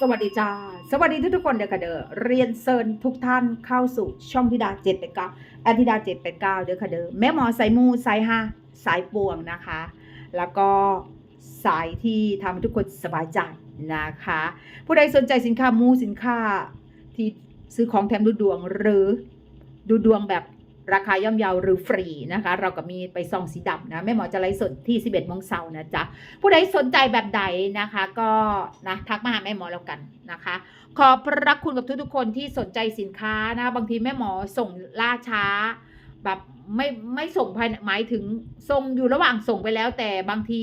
สวัสดีจ้า สวัสดีทุกทุกๆคนเด้อค่ะเด้อเรียนเซิญทุกท่านเข้าสู่ช่องธิดาเจ็ดแปดเก้าแอธิดาเจ็ดแปดเก้าเด้อค่ะเด้อแม่หมอสายมูสายห้าสายปวงนะคะ แล้วก็สายที่ทำให้ทุกคนสบายใจนะคะ ผู้ใดสนใจสินค้ามูสินค้าที่ซื้อของแถมดูดวงหรือดูดวงแบบ ราคาย่อมเยาหรือฟรีนะคะ เราก็มีไปซองสีดำนะแม่หมอจะไลฟ์สดที่ 11โมงเช้านะจ๊ะผู้ใดสนใจแบบใดนะคะก็นะทักมาหาแม่หมอแล้วกันนะคะ ขอบพระคุณกับทุกๆคนที่สนใจสินค้านะบางทีแม่หมอส่งล่าช้าแบบไม่ไม่ส่งภายในหมายถึงส่งอยู่ระหว่างส่งไปแล้วแต่บางที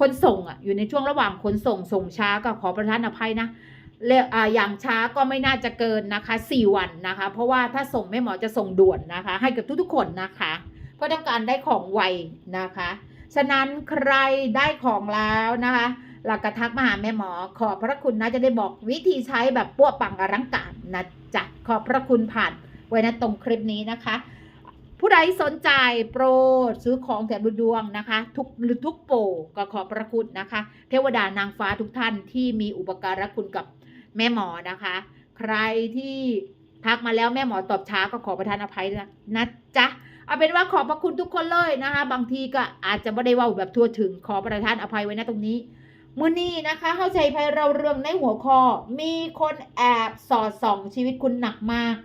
คนส่งอะอยู่ในช่วงระหว่างคนส่งส่งช้าก็ขอประทานอภัยนะ เอ่าอย่างช้าก็ไม่น่าจะเกินนะคะสี่วันนะคะ เพราะว่าถ้าส่งแม่หมอจะส่งด่วนนะคะ ให้กับทุกๆคนนะคะ เพราะต้องการได้ของไวนะคะ ฉะนั้นใครได้ของแล้วนะคะหลักกระทักมาหาแม่หมอ ขอบพระคุณนะจะได้บอกวิธีใช้แบบปั้วปังอลังการนะจ๊ะขอบพระคุณผ่านไว้นะตรงคลิปนี้นะคะ ผู้ใดสนใจโปรซื้อของแถมดูดวงนะคะ ทุกหรือทุกโปรก็ขอบพระคุณนะคะ เทวดานางฟ้าทุกท่านที่มีอุปการะคุณกับ แม่หมอนะคะ ใครที่ทักมาแล้วแม่หมอตอบช้าก็ขอประทานอภัยนะนะจ๊ะเอาเป็นว่าขอบพระคุณทุกคนเลยนะคะ บางทีก็อาจจะไม่ได้ว่าแบบทั่วถึงขอประทานอภัยไว้นะตรงนี้มือนี้นะคะเข้าใจภัยเราเรื่องในหัวข้อมีคนแอบสอดส่องชีวิตคุณหนักมาก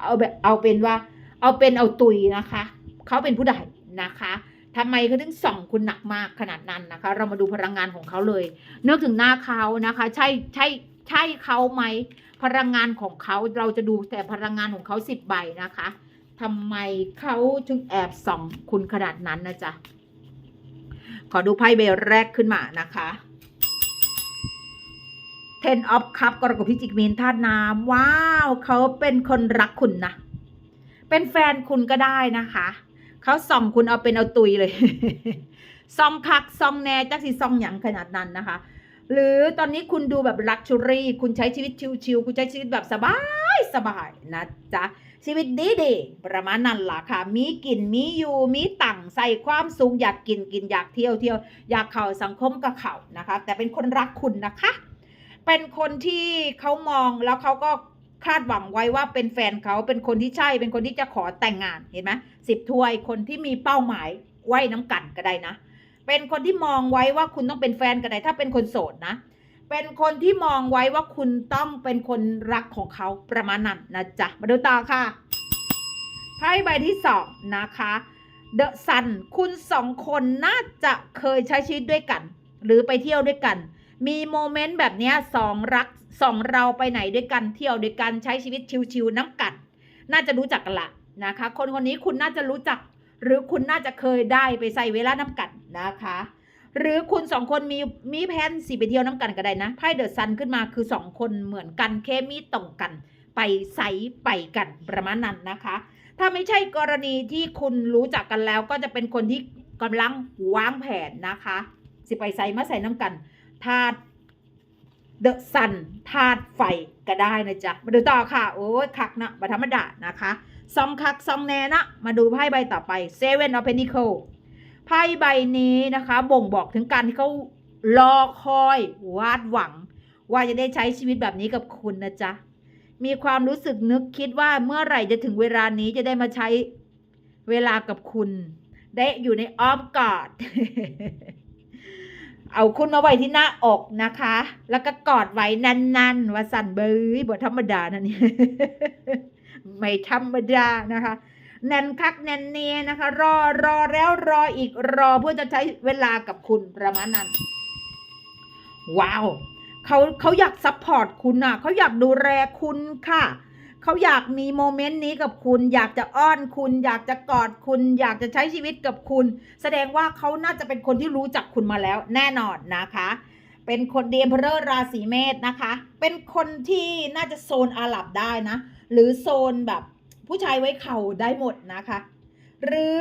เอาแบบเอาเป็นว่า เอาเป็นเอาตุยนะคะ เขาเป็นผู้ใดนะคะทำไมเขาถึงส่องคุณหนักมากขนาดนั้นนะคะ เรามาดูพลังงานของเขาเลยนึกถึงหน้าเขานะคะ ใช่ใช่ ใช่เขาไหมพลังงานของเขาเราจะดูแต่พลังงานของเขาสิบใบนะคะทำไมเขาถึงแอบส่องคุณขนาดนั้นนะจ๊ะขอดูไพ่ใบแรกขึ้นมานะคะ Ten of Cup กรกฎพิจิกมีนธาตุน้ำว้าว เขาเป็นคนรักคุณนะ เป็นแฟนคุณก็ได้นะคะ เขาส่องคุณเอาเป็นเอาตุยเลย ส่องคักส่องแน่จักสิส่องหยังขนาดนั้นนะคะ หรือตอนนี้คุณดูแบบลักชัวรี่คุณใช้ชีวิตชิวๆคุณใช้ชีวิตแบบสบายสบายนะจ๊ะ ชีวิตดีดีๆประมาณนั้นล่ะค่ะ มีกินมีอยู่มีตังค์ใส่ความสุขอยากกินกินอยากเที่ยวเที่ยวอยากเข้าสังคมกับเขานะคะ แต่เป็นคนรักคุณนะคะ เป็นคนที่เขามองแล้วเขาก็คาดหวังไว้ว่าเป็นแฟนเขาเป็นคนที่ใช่เป็นคนที่จะขอแต่งงานเห็นไหมสิบถ้วยคนที่มีเป้าหมายไว้น้ำกันก็ได้นะ เป็นคนที่มองไว้ว่าคุณต้องเป็นแฟนก็ได้ถ้าเป็นคนโสดนะ เป็นคนที่มองไว้ว่าคุณต้องเป็นคนรักของเขาประมาณนั้นนะจ๊ะ มาดูต่อค่ะ ไพ่ใบที่สองนะคะเดอะซันคุณสองคนน่าจะเคยใช้ชีวิตด้วยกัน หรือไปเที่ยวด้วยกัน มีโมเมนต์แบบนี้สองรักสองเราไปไหนด้วยกันเที่ยวด้วยกันใช้ชีวิตชิวๆน้ำกัด น่าจะรู้จักกันละนะคะ คนคนนี้คุณน่าจะรู้จัก หรือคุณน่าจะเคยได้ไปใส่เวลาน้ำกัดนะคะ หรือคุณสองคนมีมีแผนสิไปเที่ยวน้ำกันก็ได้นะไพ่เดอะซันขึ้นมาคือสองคนเหมือนกันเคมีตรงกัน ไปใส่ไปกันประมาณนั้นนะคะ ถ้าไม่ใช่กรณีที่คุณรู้จักกันแล้ว ก็จะเป็นคนที่กำลังวางแผนนะคะ สิไปใส่มาใส่น้ำกันธาตุเดอะซันธาตุไฟก็ได้นะจ๊ะมาดูต่อค่ะ โอ้ยคักนะบัธรรมดานะคะ ซองคักซองแนนะ มาดูไพ่ใบต่อไปเซเว่นออฟเพนิเคิลไพ่ใบนี้นะคะ บ่งบอกถึงการที่เขารอคอยวาดหวัง ว่าจะได้ใช้ชีวิตแบบนี้กับคุณนะจ๊ะ มีความรู้สึกนึกคิดว่าเมื่อไหร่จะถึงเวลานี้จะได้มาใช้เวลากับคุณ ได้อยู่ในอ้อมกอด เอาคุณมาไว้ที่หน้าอกนะคะ แล้วก็กอดไว้น่นๆว่าสั่นเบยบ่ธรรมดานะเนี่ย ไม่ธรรมดานะคะแน่นคักแน่นเนียนะคะ รอรอแล้วรออีกรอเพื่อจะใช้เวลากับคุณประมาณนั้น ว้าวเขาเขาอยากซัพพอร์ตคุณอะเขาอยากดูแลคุณค่ะเขาอยากมีโมเมนต์นี้กับคุณ อยากจะอ้อนคุณ อยากจะกอดคุณ อยากจะใช้ชีวิตกับคุณ แสดงว่าเขาน่าจะเป็นคนที่รู้จักคุณมาแล้วแน่นอนนะคะ เป็นคนเดียมเพอราศีเมษนะคะ เป็นคนที่น่าจะโซนอาหรับได้นะ หรือโซนแบบผู้ชายไว้เข่าได้หมดนะคะ หรือ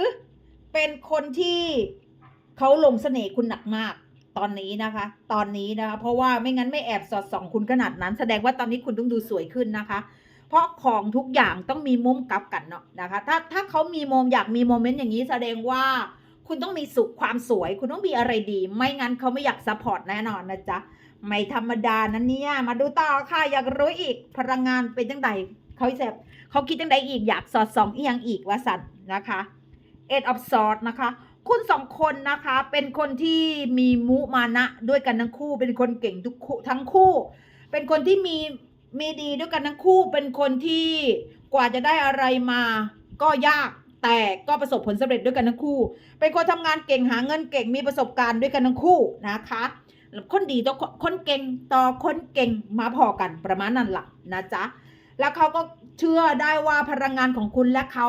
เป็นคนที่เขาลงเสน่ห์คุณหนักมากตอนนี้นะคะ ตอนนี้นะคะ เพราะว่าไม่งั้นไม่แอบสอดส่องคุณขนาดนั้น แสดงว่าตอนนี้คุณต้องดูสวยขึ้นนะคะ เพราะของทุกอย่างต้องมีมุมกลับกันเนาะนะคะ ถ้าถ้าเขามีโมมอยากมีโมเมนต์อย่างนี้แสดงว่าคุณต้องมีสุขความสวย คุณต้องมีอะไรดี ไม่งั้นเขาไม่อยากซัพพอร์ตแน่นอนนะจ๊ะ ไม่ธรรมดานะเนี่ย มาดูต่อค่ะ อยากรู้อีกพลังงานเป็นจังได เขาแสบเขาคิดจังไดอีกอยากสอดส่องอียังอีกว่าสันนะคะ Eight of Swords นะคะ คุณสองคนนะคะ เป็นคนที่มีมุมานะด้วยกันทั้งคู่ เป็นคนเก่งทุกคู่ทั้งคู่ เป็นคนที่มีมีดีด้วยกันทั้งคู่ เป็นคนที่กว่าจะได้อะไรมา ก็ยากแต่ก็ประสบผลสำเร็จด้วยกันทั้งคู่ เป็นคนทำงานเก่งหาเงินเก่งมีประสบการณ์ด้วยกันทั้งคู่นะคะคนดีต่อคนเก่งต่อคนเก่งมาพอกันประมาณนั้นละนะจ๊ะ แล้วเขาก็เชื่อได้ว่าพลังงานของคุณและเขา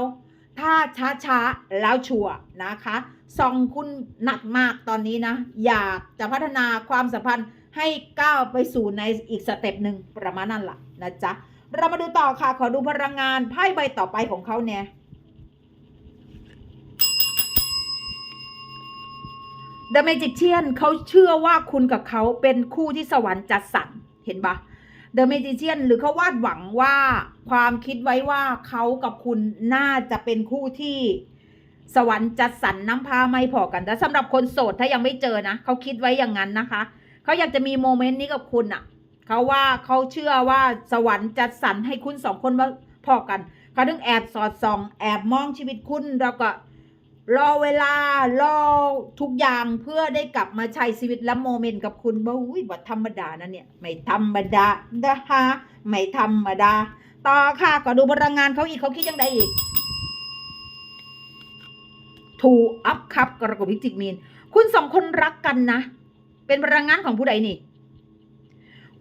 ถ้าช้าช้าๆแล้วชัวร์นะคะส่องคุณหนักมากตอนนี้นะ อยากจะพัฒนาความสัมพันธ์ให้ก้าวไปสู่ในอีกสเต็ปหนึ่งประมาณนั้นล่ะนะจ๊ะ เรามาดูต่อค่ะ ขอดูพลังงานไพ่ใบต่อไปของเขาเนี่ย The Magician เขาเชื่อว่าคุณกับเขาเป็นคู่ที่สวรรค์จัดสรรเห็นปะ The Magician หรือเขาวาดหวังว่าความคิดไว้ว่าเขากับคุณน่าจะเป็นคู่ที่สวรรค์จัดสรรน้ำพาไม่พอกันแต่สำหรับคนโสดถ้ายังไม่เจอนะเขาคิดไว้อย่างนั้นนะคะ เขาอยากจะมีโมเมนต์นี้กับคุณอะ่ะเขาว่าเขาเชื่อว่าสวรรค์จัดสรรให้คุณสองคนมาพอกันเขาถึงแอบสอดส่อง แอบมองชีวิตคุณแล้วก็ รอเวลารอทุกอย่างเพื่อได้กลับมาใช้ชีวิตและโมเมนต์กับคุณบ่อุ้ยบัธรรมดานะเนี่ยไม่ธรรมดานะคะไม่ธรรมดา ต่อค่ะก็ดูพลังงานเขาอีกเขาคิดยังไงอีกทูอัพคับกระกบพิจิกมีน คุณสองคนรักกันนะ เป็นพลังงานของผู้ใดนี่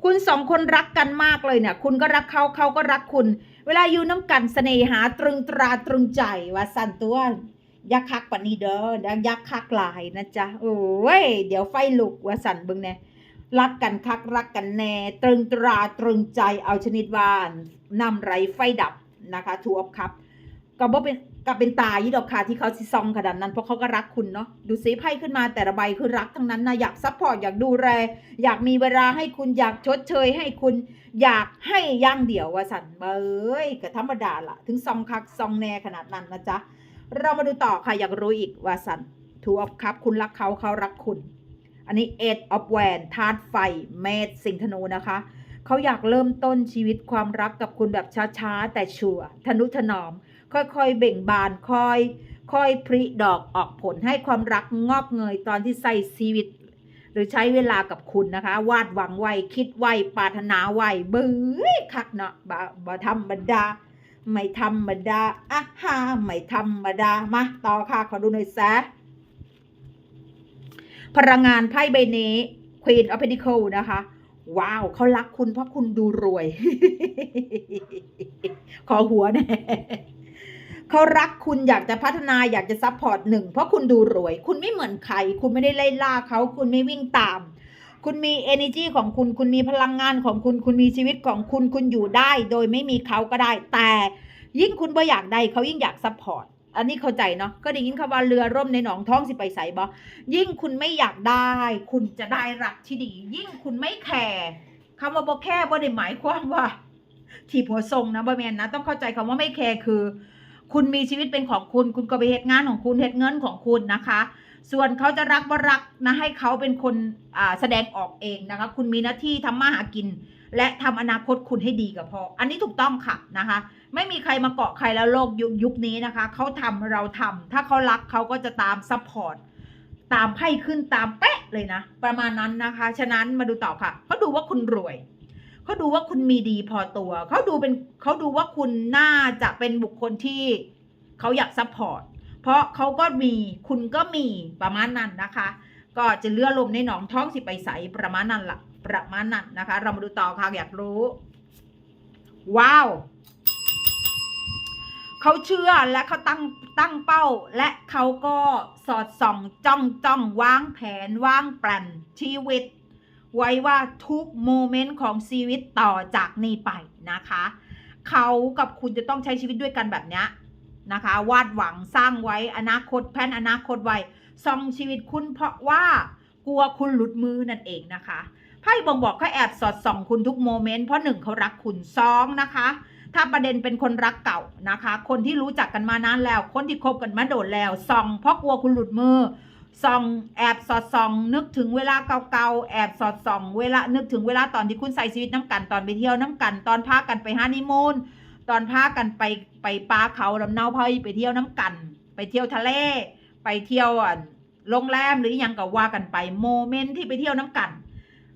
คุณสองคนรักกันมากเลยเนี่ย คุณก็รักเขาเขาก็รักคุณ เวลาอยู่น้ำกันเสน่หาตรึงตราตรึงใจว่าสั่นตัว ยักษ์คักปนนีเด้อยักษ์คักหลายนะจ๊ะโอ้ย เดี๋ยวไฟลุกว่าสั่นบึงแน่รักกันคักรักกันแน่ ตรึงตราตรึงใจเอาชนิดว่านำไรไฟดับนะคะทูอัพคับก็บ่เป็นก็เป็นตายี่ดอกค่ะที่เขาซิซองขนาดนั้นเพราะเขาก็รักคุณเนาะดูสีไพ่ขึ้นมาแต่ละใบคือรักทั้งนั้นนะอยากซัพพอร์ตอยากดูแลอยากมีเวลาให้คุณอยากชดเชยให้คุณอยากให้ย่างเดี่ยวว่าสันเอ้ยก็ธรรมดาละถึงซองคักซองแน่ขนาดนั้นนะจ๊ะ เรามาดูต่อค่ะอยากรู้อีกว่าสันทูออฟคัพคุณรักเขาเขารักคุณ อันนี้เอ็ดออฟแวนธาตุไฟเมษสิงธนูนะคะเขาอยากเริ่มต้นชีวิตความรักกับคุณแบบช้าๆ แต่ชัวร์ทนุถนอม ค่อยๆ เบ่งบานค่อย ค่อยพริดอกออกผลให้ความรักงอกเงยตอนที่ใส่ชีวิต หรือใช้เวลากับคุณนะคะ วาดหวังไวคิดไวปรารถนาไวเบื้อคักเนาะบ่บ่ธรรมดา ไม่ธรรมดาอะฮะไม่ธรรมดา มา ต่อค่ะ ขอดูหน่อยแซะพลังงานไพ่ใบนี้ Queen of Pentacles นะคะ ว้าว เขารักคุณเพราะคุณดูรวย ขอหัวแน่เขารักคุณอยากจะพัฒนาอยากจะซัพพอร์ตหนึ่งเพราะคุณดูรวย คุณไม่เหมือนใคร คุณไม่ได้ไล่ล่าเขา คุณไม่วิ่งตาม คุณมี energy ของคุณ คุณมีพลังงานของคุณ คุณมีชีวิตของคุณ คุณอยู่ได้ โดยไม่มีเขาก็ได้ แต่ยิ่งคุณบ่อยากได้เขายิ่งอยากซัพพอร์ต อันนี้เข้าใจเนาะ ก็ได้ยินคำว่าเรือร่มในหนองท้องสิไปใส่บอยิ่งคุณไม่อยากได้ คุณจะได้รักที่ดี ยิ่งคุณไม่แคร์คำว่าบ่แค่บ่ได้หมายความว่าที่ผัวทรงนะบ่แมนนะ ต้องเข้าใจคำว่าไม่แคร์คือ คุณมีชีวิตเป็นของคุณ คุณก็ไปเหตุงานของคุณเหตุเงินของคุณนะคะ ส่วนเขาจะรักบ่รักนะให้เขาเป็นคนแสดงออกเองนะคะ คุณมีหน้าที่ทำมาหากิน และทำอนาคตคุณให้ดีกับพอ อันนี้ถูกต้องค่ะนะคะ ไม่มีใครมาเกาะใครแล้วโลกยุคยุคนี้นะคะเขาทำเราทำถ้าเขารักเขาก็จะตามซัพพอร์ตตามไพ่ขึ้นตามเป๊ะเลยนะ ประมาณนั้นนะคะ ฉะนั้นมาดูต่อค่ะเขาดูว่าคุณรวยเขาดูว่าคุณมีดีพอตัวเขาดูเป็นเขาดูว่าคุณน่าจะเป็นบุคคลที่เขาอยากซัพพอร์ต เพราะเขาก็มีคุณก็มีประมาณนั้นนะคะ ก็จะเลื่อลมในหนองท้องสิไปใสประมาณนั้นละ่ะประมาณนั้นนะคะ เรามาดูต่อค่ะอยากรู้ ว้าวเขาเชื่อและเขาตั้งตั้งเป้า และเขาก็สอดส่องจ้องจ้องวางแผนวางแปลนชีวิต ไว้ว่าทุกโมเมนต์ของชีวิตต่อจากนี้ไปนะคะ เขากับคุณจะต้องใช้ชีวิตด้วยกันแบบเนี้ย นะคะ วาดหวังสร้างไว้อนาคตแผนอนาคตไว้ส่องชีวิตคุณเพราะว่ากลัวคุณหลุดมือนั่นเองนะคะไพ่บ่งบอกเขาแอบสอดส่องคุณทุกโมเมนต์เพราะหนึ่งเขารักคุณสองนะคะ ถ้าประเด็นเป็นคนรักเก่านะคะ คนที่รู้จักกันมานานแล้ว คนที่คบกันมาโดดแล้วส่องเพราะกลัวคุณหลุดมือส่องแอบสอดส่อง นึกถึงเวลาเก่าๆแอบสอดส่อง เวลานึกถึงเวลาตอนที่คุณใส่ชีวิตน้ำกันตอนไปเที่ยวน้ำกันตอนพากันไปฮันนีมูน ตอนพากันไปไปปลาเขาลำเนาพายไปเที่ยวน้ำกัน ไปเที่ยวทะเล ไปเที่ยวโรงแรมหรืออยังก็ว่ากันไปโมเมนต์ที่ไปเที่ยวน้ำกัน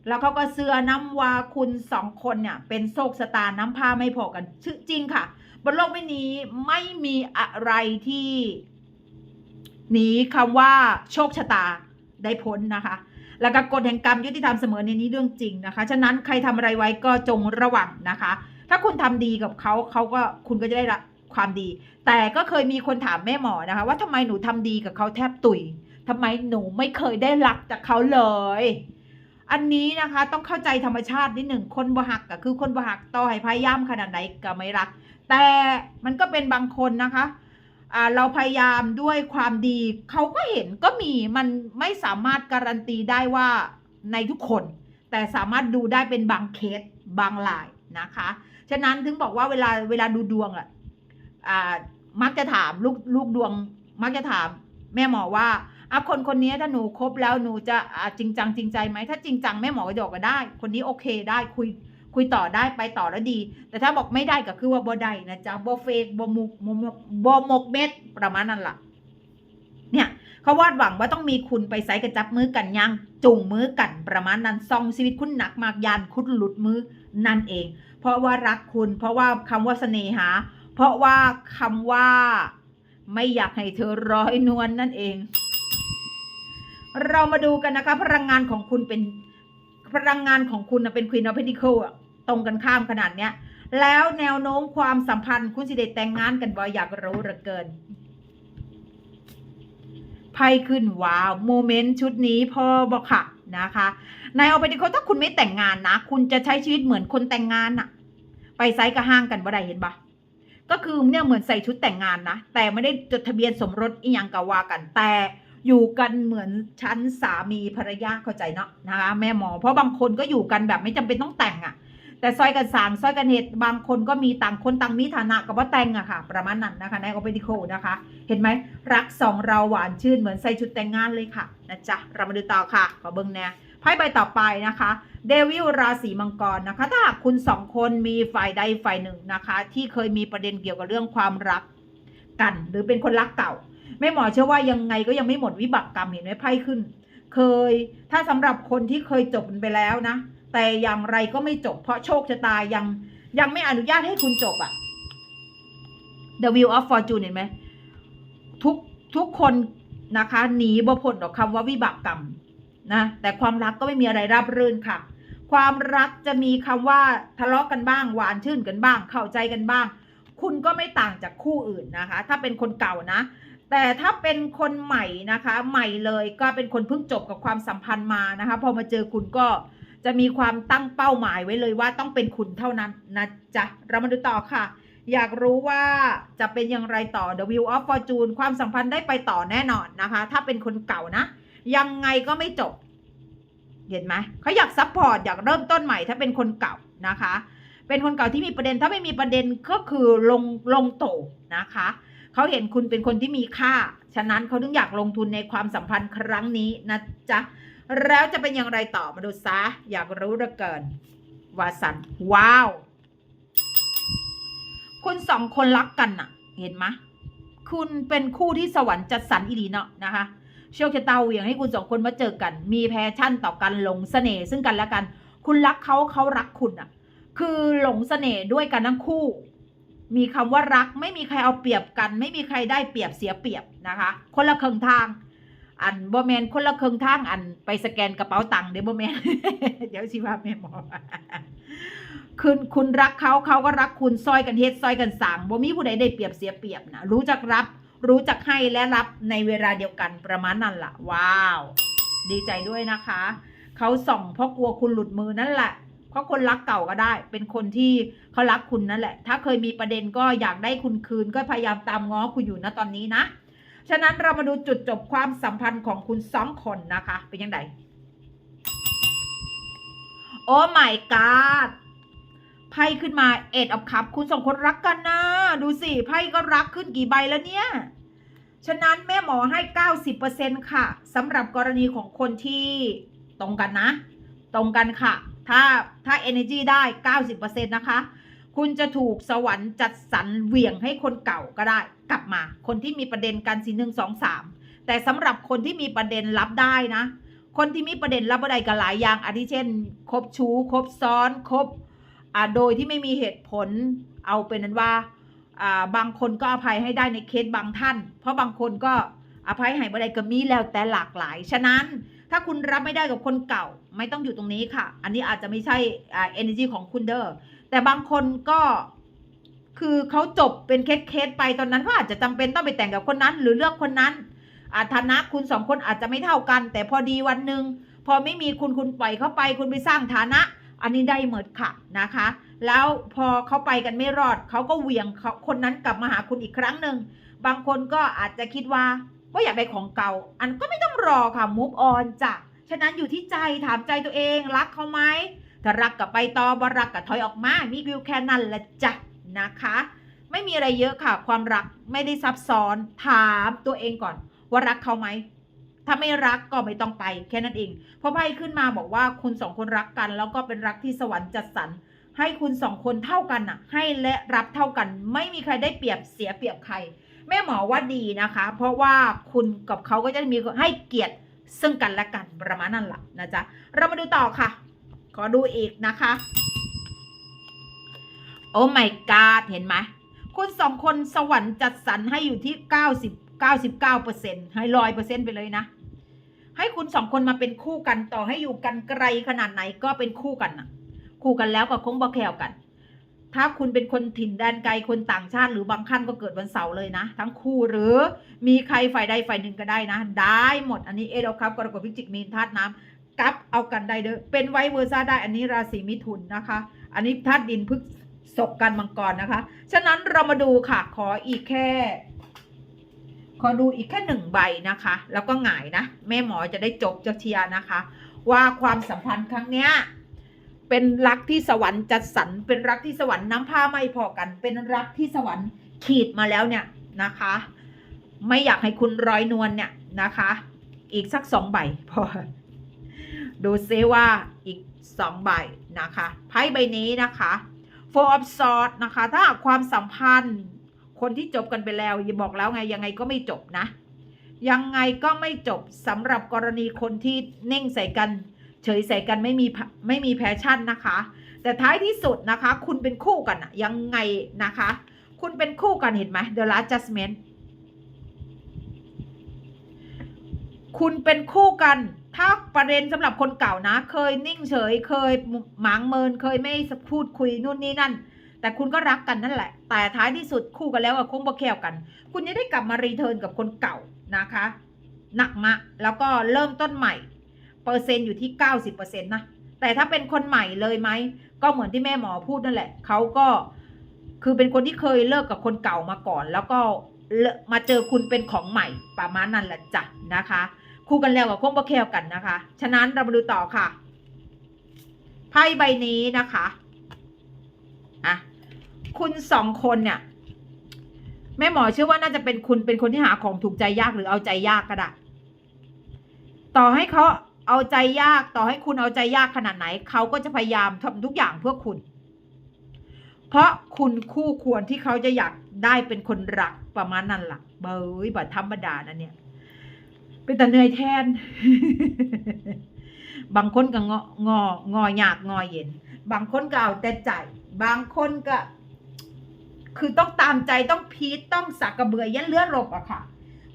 แล้วเขาก็เสื้อน้ำว่าคุณสองคนเนี่ยเป็นโชคสตาน้ำพาไม่พอกันชื่อจริงค่ะ บนโลกใบนี้ไม่มีอะไรที่หนีคำว่าโชคชะตาได้พ้นนะคะ แล้วก็กฎแห่งกรรมยุติธรรมเสมอในนี้เรื่องจริงนะคะ ฉะนั้นใครทำอะไรไว้ก็จงระวังนะคะ ถ้าคุณทำดีกับเขาเขาก็คุณก็จะได้รับความดี แต่ก็เคยมีคนถามแม่หมอนะคะ ว่าทำไมหนูทำดีกับเขาแทบตุยทำไมหนูไม่เคยได้รักจากเขาเลย อันนี้นะคะต้องเข้าใจธรรมชาตินิดหนึ่งคนบหักก็คือคนบหักต่อให้พยายามขนาดไหนก็ไม่รัก แต่มันก็เป็นบางคนนะคะเราพยายามด้วยความดีเขาก็เห็นก็มีมันไม่สามารถการันตีได้ว่าในทุกคน แต่สามารถดูได้เป็นบางเคสบางรายนะคะ ฉะนั้นถึงบอกว่าเวลาเวลาดูดวงอะอ่ามักจะถามลูกลูกดวง มักจะถาม แม่หมอว่าอะคนคนนี้ถ้าหนูคบแล้วหนูจะอ่าจริงจังจริงใจไหมถ้าจริงจังแม่หมอก็จะบอกก็ได้ คนนี้โอเคได้คุยคุยต่อได้ไปต่อแล้วดี แต่ถ้าบอกไม่ได้ก็คือว่าบ่ได้นะจ๊ะบ่เฟกบ่มุกบ่มกบ่หมกเม็ดประมาณนั้นล่ะ เนี่ยเขาวาดหวังว่าต้องมีคุณไปไซกันจับมือกันยังจุงมือกันประมาณนั้นซองชีวิตคุณหนักมากยานคุณหลุดมือนั่นเอง เพราะว่ารักคุณ เพราะว่าคำว่าเสน่หา เพราะว่าคำว่า ไม่อยากให้เธอร้อยนวลนนั่นเอง เรามาดูกันนะคะ พลังงานของคุณเป็นพลังงานของคุณเป็น Queen of p e n t a c l e ตรงกันข้ามขนาดเนี้ย แล้วแนวโน้มความสัมพันธ์คุณสิเดแต่งงานกันบ่อยากรู้เหลือเกินไพ่ขึ้นว้าว โมเมนต์ชุดนี้พอบอกค่ะ นะคะในเอาไปดิเขาถ้าคุณไม่แต่งงานนะ คุณจะใช้ชีวิตเหมือนคนแต่งงานอะไปไซส์กระห้างกันบ่ได้เห็นปะก็คือเนี่ยเหมือนใส่ชุดแต่งงานนะ แต่ไม่ได้จดทะเบียนสมรสอีหยังกะว่ากันแต่อยู่กันเหมือนชั้นสามีภรรยาเข้าใจเนาะนะคะแม่หมอเพราะบางคนก็อยู่กันแบบไม่จำเป็นต้องแต่งอะ แต่ซอยกันสางซอยกันเหตุบางคนก็มีต่างคนต่างมีฐานะกับว่าแต่งอะค่ะ ประมาณนั้นนะคะในโอเปดิโคนะคะ เห็นไหมรักสองเราหวานชื่นเหมือนใส่ชุดแต่งงานเลยค่ะนะจ๊ะเรามาดูต่อค่ะ ขอเบิ้งแน่ไพ่ใบต่อไปนะคะเดวิลราศีมังกรนะคะ ถ้าหากคุณสองคนมีฝ่ายใดฝ่ายหนึ่งนะคะ ที่เคยมีประเด็นเกี่ยวกับเรื่องความรักกัน หรือเป็นคนรักเก่าแม่หมอเชื่อว่ายังไงก็ยังไม่หมดวิบากกรรมเห็นไหมไพ่ขึ้น เคยถ้าสำหรับคนที่เคยจบมันไปแล้วนะ แต่อย่างไรก็ไม่จบ เพราะโชคชะตายังยังไม่อนุญาตให้คุณจบอะ The Wheel of Fortune เห็นไหมทุกทุกคนนะคะหนีบ่พ้นดอกคำว่าวิบากกรรมนะแต่ความรักก็ไม่มีอะไรราบรื่นค่ะ ความรักจะมีคำว่าทะเลาะกันบ้างหวานชื่นกันบ้าง เข้าใจกันบ้าง คุณก็ไม่ต่างจากคู่อื่นนะคะ ถ้าเป็นคนเก่านะ แต่ถ้าเป็นคนใหม่นะคะ ใหม่เลยก็เป็นคนเพิ่งจบกับความสัมพันธ์มานะคะ พอมาเจอคุณก็ จะมีความตั้งเป้าหมายไว้เลยว่าต้องเป็นคุณเท่านั้นนะจ๊ะ เรามาดูต่อค่ะ อยากรู้ว่าจะเป็นอย่างไรต่อ The Wheel of Fortune ความสัมพันธ์ได้ไปต่อแน่นอนนะคะ ถ้าเป็นคนเก่านะ ยังไงก็ไม่จบ เห็นไหม เขาอยากซัพพอร์ต อยากเริ่มต้นใหม่ ถ้าเป็นคนเก่านะคะ เป็นคนเก่าที่มีประเด็น ถ้าไม่มีประเด็นก็คือลงลงโตนะคะเขาเห็นคุณเป็นคนที่มีค่า ฉะนั้นเขาถึงอยากลงทุนในความสัมพันธ์ครั้งนี้นะจ๊ะ แล้วจะเป็นอย่างไรต่อมาดูซะอยากรู้เหลือเกินวาสันว้าว คุณสองคนรักกันน่ะ เห็นไหมคุณเป็นคู่ที่สวรรค์จัดสรรอีหลีเนาะนะคะโชคชะตาเหวี่ยงให้คุณสองคนมาเจอกัน มีแพชชั่นต่อกันหลงเสน่ห์ซึ่งกันและกัน คุณรักเขาเขารักคุณอะ คือหลงเสน่ห์ด้วยกันทั้งคู่ มีคำว่ารักไม่มีใครเอาเปรียบกัน ไม่มีใครได้เปรียบเสียเปรียบนะคะ คนละครึ่งทาง อันบ่แมนคนละเครึ่องทางอันไปสแกนกระเป๋าตังค์เดี๋ยวบ่แมนเดี๋ยวสิว่าแม่หมอคุณคุณรักเขาเขาก็รักคุณซอยกันเฮ็ดซอยกันสั่งบ่มีผู้ใดได้เปรียบเสียเปรียบนะรู้จักรับ รู้จักให้และรับในเวลาเดียวกันประมาณนั้นล่ะ ว้าว ดีใจด้วยนะคะเขาส่องเพราะกลัวคุณหลุดมือนั่นแหละเพราะคนรักเก่าก็ได้ เป็นคนที่เขารักคุณนั่นแหละ ถ้าเคยมีประเด็นก็อยากได้คุณคืนก็พยายามตามง้อคุณอยู่นะตอนนี้นะ ฉะนั้นเรามาดูจุดจบความสัมพันธ์ของคุณสองคนนะคะ เป็นยังไงโอ้ my god ไพ่ขึ้นมาเอ็ดอับคับ คุณสองคนรักกันนะ ดูสิ ไพ่ก็รักขึ้นกี่ใบแล้วเนี่ย ฉะนั้นแม่หมอให้ 90%ค่ะสำหรับกรณีของคนที่ตรงกันนะ ตรงกันค่ะ ถ้าถ้า energy ได้ 90%นะคะ คุณจะถูกสวรรค์จัดสรรเหวี่ยงให้คนเก่าก็ได้ กลับมา คนที่มีประเด็นกันสีหนึ่งสองสามแต่สำหรับคนที่มีประเด็นรับได้นะ คนที่มีประเด็นรับอะไรกันหลายอย่างอาทิเช่น คบชู้คบซ้อนคบอโดยที่ไม่มีเหตุผลเอาเป็นนั้นว่าอ่าบางคนก็อภัยให้ได้ในเคสบางท่าน เพราะบางคนก็อภัยให้บ่ได้ก็มีแล้วแต่หลากหลาย ฉะนั้นถ้าคุณรับไม่ได้กับคนเก่า ไม่ต้องอยู่ตรงนี้ค่ะ อันนี้อาจจะไม่ใช่อ่า energy ของคุณเด้อ แต่บางคนก็คือเขาจบเป็นเคสเคสๆไปตอนนั้นเขาอาจจะจำเป็นต้องไปแต่งกับคนนั้น หรือเลือกคนนั้นอาฐานะคุณสองคนอาจจะไม่เท่ากัน แต่พอดีวันหนึ่งพอไม่มีคุณคุณปล่อยเขาไป คุณไปสร้างฐานะ อันนี้ได้เหมิดค่ะนะคะ แล้วพอเขาไปกันไม่รอดเขาก็เหวี่ยงเขาคนนั้นกลับมาหาคุณอีกครั้งหนึ่งบางคนก็อาจจะคิดว่าว่าอยากได้ของเก่า อันก็ไม่ต้องรอค่ะ move on จ้ะฉะนั้นอยู่ที่ใจถามใจตัวเองรักเขาไหม ถ้ารักกับไปต่อบรักกับถอยออกมา มีวิวแค่นั้นละจ้ะนะคะ ไม่มีอะไรเยอะค่ะ ความรักไม่ได้ซับซ้อนถามตัวเองก่อน ว่ารักเขาไหมถ้าไม่รักก็ไม่ต้องไปแค่นั้นเอง เพราะไพ่ขึ้นมาบอกว่าคุณสองคนรักกัน แล้วก็เป็นรักที่สวรรค์จัดสรรให้คุณสองคนเท่ากันน่ะ ให้และรับเท่ากัน ไม่มีใครได้เปรียบเสียเปรียบใคร แม่หมอว่าดีนะคะ เพราะว่าคุณกับเขาก็จะมีให้เกียรติซึ่งกันและกันประมาณนั้นแหละนะจ๊ะเรามาดูต่อค่ะ ขอดูอีกนะคะ โอ้ my god เห็นไหมคุณสองคนสวรรค์จัดสรรให้อยู่ที่90 99%ให้ร้อยเปอร์เซ็นต์ไปเลยนะ ให้คุณสองคนมาเป็นคู่กันต่อให้อยู่กันไกลขนาดไหนก็เป็นคู่กันนะคู่กันแล้วก็คงบ่แคลกัน ถ้าคุณเป็นคนถิ่นแดนไกลคนต่างชาติ หรือบางขั้นก็เกิดวันเสาร์เลยนะ ทั้งคู่หรือมีใครฝ่ายใดฝ่ายหนึ่งก็ได้นะ ได้หมดอันนี้เอโดครับกรกฎพิจิกมีนธาตุน้ำ กับเอากันได้เด้อเป็นไวเวอร์ซ่าได้อันนี้ราศีมิถุนนะคะ อันนี้ธาตุดินพฤกษบกันมังกรนะคะ ฉะนั้นเรามาดูค่ะขออีกแค่ ขอดูอีกแค่หนึ่งใบนะคะ แล้วก็หงายนะ แม่หมอจะได้จบจะเชียร์นะคะ ว่าความสัมพันธ์ครั้งเนี้ยเป็นรักที่สวรรค์จัดสรรเป็นรักที่สวรรค์น้ำผ้าไม่พอกัน เป็นรักที่สวรรค์ขีดมาแล้วเนี่ยนะคะ ไม่อยากให้คุณร้อยนวลเนี่ยนะคะ อีกสักสองใบพอ ดูซิว่าอีกสองใบนะคะไพ่ใบนี้นะคะ four of swords นะคะ ถ้าความสัมพันธ์ คนที่จบกันไปแล้วอย่าบอกแล้วไงยังไงก็ไม่จบนะ ยังไงก็ไม่จบสำหรับกรณีคนที่เน่งใส่กัน เฉยใส่กันไม่มีไม่มีแพชชั่นนะคะ แต่ท้ายที่สุดนะคะ คุณเป็นคู่กันยังไงนะคะ คุณเป็นคู่กันเห็นไหม The Last Judgment คุณเป็นคู่กัน ถ้าประเด็นสำหรับคนเก่านะ เคยนิ่งเฉย เคยหมางเมิน เคยไม่พูดคุยนู่นนี่นั่น แต่คุณก็รักกันนั่นแหละ แต่ท้ายที่สุดคู่กันแล้วอะคงบ่แควกัน คุณจะได้กลับมารีเทิร์นกับคนเก่านะคะ หนักมะ แล้วก็เริ่มต้นใหม่ เปอร์เซ็นต์อยู่ที่ 90%นะ แต่ถ้าเป็นคนใหม่เลยไหม ก็เหมือนที่แม่หมอพูดนั่นแหละ เขาก็คือเป็นคนที่เคยเลิกกับคนเก่ามาก่อน แล้วก็มาเจอคุณเป็นของใหม่ประมาณนั้นแหละจ้ะนะคะ คู่กันแล้วกับคงบ่แคลกันนะคะ ฉะนั้นเรามาดูต่อค่ะ ไพ่ใบนี้นะคะอะคุณสองคนเนี่ยแม่หมอเชื่อว่าน่าจะเป็นคุณเป็นคนที่หาของถูกใจยากหรือเอาใจยากก็ได้ต่อให้เขาเอาใจยากต่อให้คุณเอาใจยากขนาดไหน เขาก็จะพยายามทำทุกอย่างเพื่อคุณ เพราะคุณคู่ควรที่เขาจะอยากได้เป็นคนรักประมาณนั้นล่ะเบยบัธรรมดานะเนี่ย เป็นแต่เหนื่อยแทน บางคนก็งององอยากงอเย็น บางคนก็เอาแต่ใจ บางคนก็ คือต้องตามใจต้องพีทต้องสักกระเบือยันเลือดรบอะค่ะ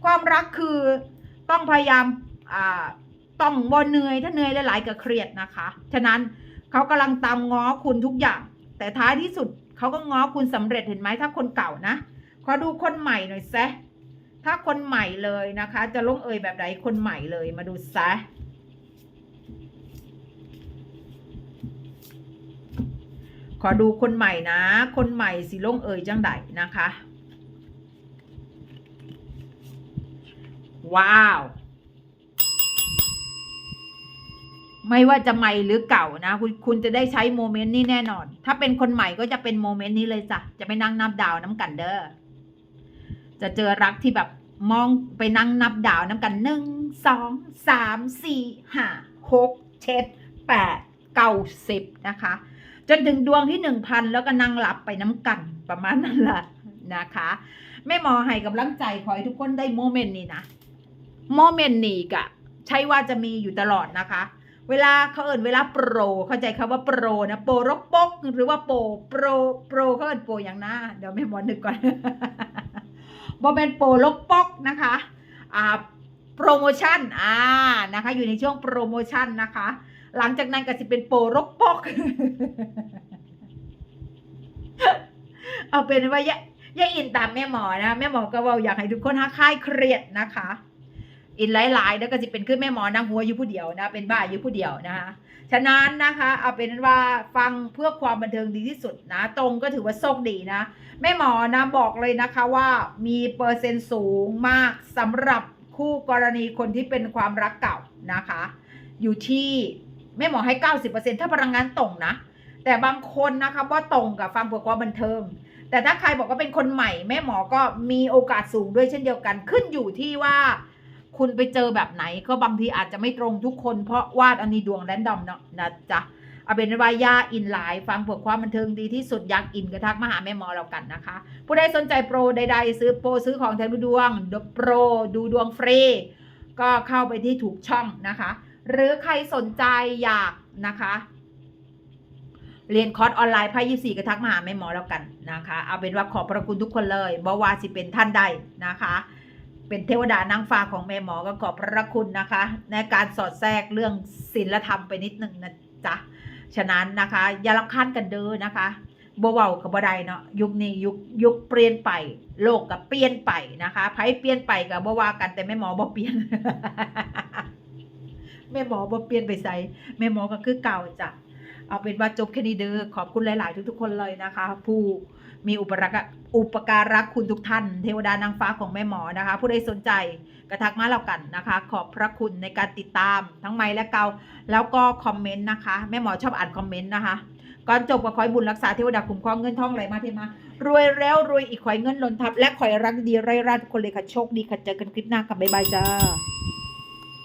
ความรักคือต้องพยายามอ่าต้องบ่เหนื่อยถ้าเหนื่อยหลายๆก็เครียดนะคะ ฉะนั้นเขากำลังตามง้อคุณทุกอย่าง แต่ท้ายที่สุดเขาก็ง้อคุณสำเร็จเห็นไหมถ้าคนเก่านะขอดูคนใหม่หน่อยแซะ ถ้าคนใหม่เลยนะคะ จะลงเอยแบบไหนคนใหม่เลยมาดูซะขอดูคนใหม่นะ คนใหม่สิลงเอยจังไดนะคะ ว้าว ไม่ว่าจะใหม่หรือเก่านะ คุณคุณจะได้ใช้โมเมนต์นี้แน่นอน ถ้าเป็นคนใหม่ก็จะเป็นโมเมนต์นี้เลยจ้ะ จะไปนั่งนับดาวน้ำกันเด้อ จะเจอรักที่แบบมองไปนั่งนับดาวน้ำกันหนึ่งสองสามสี่ห้าหกเจ็ดแปดเก้าสิบนะคะ จนถึงดวงที่หนึ่งพันแล้วก็นั่งหลับไปน้ำกันประมาณนั้นแหละนะคะแม่หมอให้กำลังใจขอให้ทุกคนได้โมเมนต์นี้นะโมเมนต์นี้กะ ใช่ว่าจะมีอยู่ตลอดนะคะ เวลาเขาเอินเวลาโปร เข้าใจคำว่าโปรนะโปรรกปกหรือว่าโปรโปรโปรเขาเอินโปรอย่างหน้าเดี๋ยวแม่หมอนึกก่อน บอเป็นโปรลกปอกนะคะอ่าโปรโมชั่นอ่านะคะ อยู่ในช่วงโปรโมชั่นนะคะ หลังจากนั้นก็จะเป็นโปรรกปอกเอาเป็นว่าย่าอย่าอินตามแม่หมอนะ แม่หมอก็ว่าอยากให้ทุกคนหาคลายเครียดนะคะอินหลายๆแล้วก็จะเป็นขึ้นแม่หมอนั่งหัวอยู่ผู้เดียวนะ เป็นบ้าอยู่ผู้เดียวนะคะ ฉะนั้นนะคะเอาเป็นว่าฟังเพื่อความบันเทิงดีที่สุดนะ ตรงก็ถือว่าโชคดีนะ แม่หมอนะบอกเลยนะคะว่ามีเปอร์เซ็นต์สูงมากสำหรับคู่กรณีคนที่เป็นความรักเก่านะคะ อยู่ที่แม่หมอให้ 90%ถ้าพลังงานตรงนะ แต่บางคนนะคะว่าตรงกับฟังเพื่อความบันเทิง แต่ถ้าใครบอกว่าเป็นคนใหม่ แม่หมอก็มีโอกาสสูงด้วยเช่นเดียวกันขึ้นอยู่ที่ว่า คุณไปเจอแบบไหนก็บางทีอาจจะไม่ตรงทุกคน เพราะวาดอันนี้ดวงแรนดอมเนาะนะจ๊ะเอาเป็นว่ายาอินไลน์ฟังเพื่อความบันเทิงดีที่สุดอยากอินกระทักมาหาแม่หมอเรากันนะคะ ผู้ใดสนใจโปรใดๆ ซื้อโปรซื้อของแทนดูดวงโปรดูดวงฟรีก็เข้าไปที่ถูกช่องนะคะ หรือใครสนใจอยากนะคะ เรียนคอร์สออนไลน์ไพ่ยี่สี่กระทักมาหาแม่หมอแล้วกันนะคะ เอาเป็นว่าขอบพระคุณทุกคนเลยบว่าสิเป็นท่านใดนะคะ เป็นเทวดานางฟ้าของแม่หมอก็ขอบพระคุณนะคะ ในการสอดแทรกเรื่องศีลธรรมไปนิดนึงนะจ๊ะฉะนั้นนะคะ อย่ารับคันกันเด้อนะคะบ่เว้ากับบ่ได้เนาะยุคนี้ยุคยุคเปลี่ยนไป โลกก็เปลี่ยนไปนะคะไผเปลี่ยนไปก็บ่ว่ากันแต่แม่หมอบ่เปลี่ยนแม่หมอบ่เปลี่ยนไปไสแม่หมอก็คือเก่าจ้ะเอาเป็นว่าจบแค่นี้เด้อขอบคุณหลาย ๆ ทุก ๆ คนเลยนะคะ ผู้ มีอุปรักอุปการะคุณทุกท่าน เทวดานางฟ้าของแม่หมอนะคะ ผู้ใดสนใจกระทักมาแล้วกันนะคะ ขอบพระคุณในการติดตามทั้งไม้และเกาแล้วก็คอมเมนต์นะคะ แม่หมอชอบอ่านคอมเมนต์นะคะก่อนจบก็คอยบุญรักษาเทวดาคุ้มครองเงินทองไหลมาเทมารวยแล้วรวยอีกคอยเงินหล้นทับ และคอยรักดีไร้ราทุกคนเลยค่ะโชคดีค่ะเจอกันคลิปหน้าค่ะบ๊ายบายจ้า